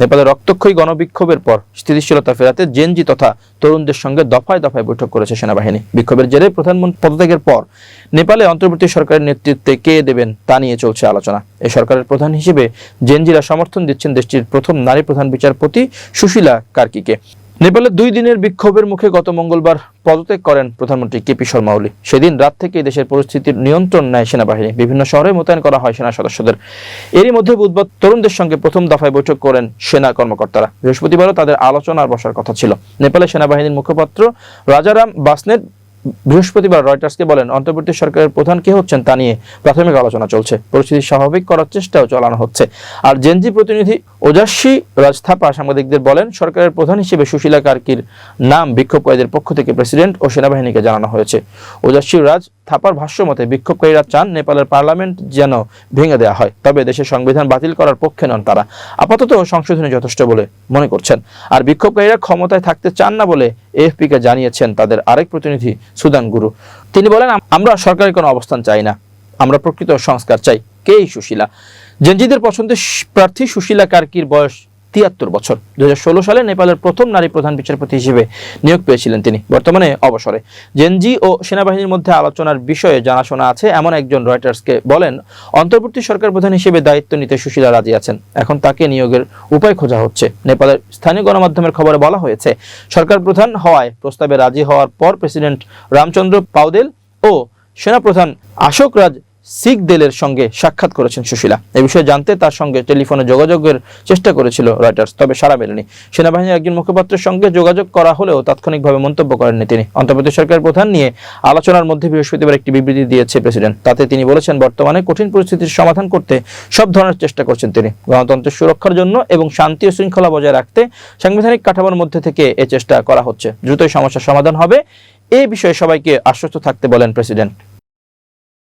নেপালের রক্তক্ষয়ী গণবিক্ষোভের পর স্থিতিশীলতা ফেরাতে জেনজি তথা তরুণদের সঙ্গে দফায় দফায় বৈঠক করেছে সেনাবাহিনী। বিক্ষোভের জেরে প্রধানমন্ত্রী পদত্যাগের পর নেপালে অন্তর্বর্তী সরকারের নেতৃত্বে কে দেবেন তা নিয়ে চলছে আলোচনা। এই সরকারের প্রধান হিসেবে জেনজিরা সমর্থন দিচ্ছেন দেশটির প্রথম নারী প্রধান বিচারপতি সুশীলা কার্কিকে। নেপালে দুই দিনের বিক্ষোভের মুখে গত মঙ্গলবার পদত্যাগ করেন প্রধানমন্ত্রী কেপি শর্মা ওলি। সেদিন রাত থেকে দেশের পরিস্থিতির নিয়ন্ত্রণ নেয় সেনাবাহিনী। বিভিন্ন শহরে মোতায়েন করা হয় সেনা সদস্যদের। এরই মধ্যে বুধবার তরুণদের সঙ্গে প্রথম দফায় বৈঠক করেন সেনা কর্মকর্তারা। বৃহস্পতিবারও তাদের আলোচনার বসার কথা ছিল। নেপালের সেনাবাহিনীর মুখপাত্র রাজারাম বাসনেট বৃহস্পতিবার রয়টার্সকে বলেন, অন্তর্বর্তী সরকারের প্রধান কে হচ্ছেন তা নিয়ে প্রাথমিক আলোচনা চলছে। পরিস্থিতি স্বাভাবিক করার চেষ্টাও চালানো হচ্ছে। আর জেনজি প্রতিনিধি ওজাস্বী রাজ থাপা সাংবাদিকদের বলেন, সরকারের প্রধান হিসেবে সুশীলা কার্কির নাম বিক্ষোভকারীদের পক্ষ থেকে প্রেসিডেন্ট ও সেনাবাহিনীকে জানানো হয়েছে। ওজাস্বী রাজ থাপার ভাষ্য মতে বিক্ষোভকারীরা চান নেপালের পার্লামেন্ট যেন ভেঙে দেওয়া হয়, তবে দেশের সংবিধান বাতিল করার পক্ষে নন তারা। আপাতত সংশোধনী যথেষ্ট বলে মনে করছেন। আর বিক্ষোভকারীরা ক্ষমতায় থাকতে চান না বলে এএফপি কে জানিয়েছেন তাদের আরেক প্রতিনিধি সুদান গুরু। তিনি বলেন আমরা সরকারের কোনো অবস্থান চাই না। আমরা প্রকৃত সংস্কার চাই। কে সুশীলা? জেনজিদের পছন্দের প্রার্থী সুশীলা কার্কির বয়স তিয়াত্তর বছর। দুহাজার ষোলো সালে নেপালের প্রথম নারী প্রধান বিচারপতি হিসেবে নিয়োগ পেয়েছিলেন তিনি। বর্তমানে অবসরে। জেনজি ও সেনাবাহিনীর মধ্যে আলোচনার বিষয়ে জানাশোনা আছে, এমন একজন রয়টার্সকে বলেন, অন্তর্বর্তী সরকার প্রধান হিসেবে দায়িত্ব নিতে সুশীলা রাজি আছেন। এখন তাকে নিয়োগের উপায় খোঁজা হচ্ছে। নেপালের স্থানীয় গণমাধ্যমের খবরে বলা হয়েছে, সরকার প্রধান হওয়ায় প্রস্তাবে রাজি হওয়ার পর প্রেসিডেন্ট রামচন্দ্র পাউদেল ও সেনাপ্রধান অশোক রাজ শিখ দেলের সঙ্গে সাক্ষাৎ করেছেন সুশীলা। এ বিষয়ে জানতে তার সঙ্গে টেলিফোনে যোগাযোগের চেষ্টা করেছিল রয়টার্স, তবে সারা মেলেনি। সেনাবাহিনীর একজন মুখপাত্রের সঙ্গে যোগাযোগ করা হলেও তাৎক্ষণিকভাবে মন্তব্য করেননি তিনি। অন্তর্বর্তী সরকার প্রধান নিয়ে আলোচনার মধ্যে বৃহস্পতিবার একটি বিবৃতি দিয়েছে প্রেসিডেন্ট। তাতে তিনি বলেছেন, বর্তমানে কঠিন পরিস্থিতির সমাধান করতে সব ধরনের চেষ্টা করছেন তিনি। গণতন্ত্রের সুরক্ষার জন্য এবং শান্তি ও শৃঙ্খলা বজায় রাখতে সাংবিধানিক কাঠামোর মধ্যে থেকে এ চেষ্টা করা হচ্ছে। দ্রুতই সমস্যার সমাধান হবে। এ বিষয়ে সবাইকে আশ্বস্ত থাকতে বলেন প্রেসিডেন্ট।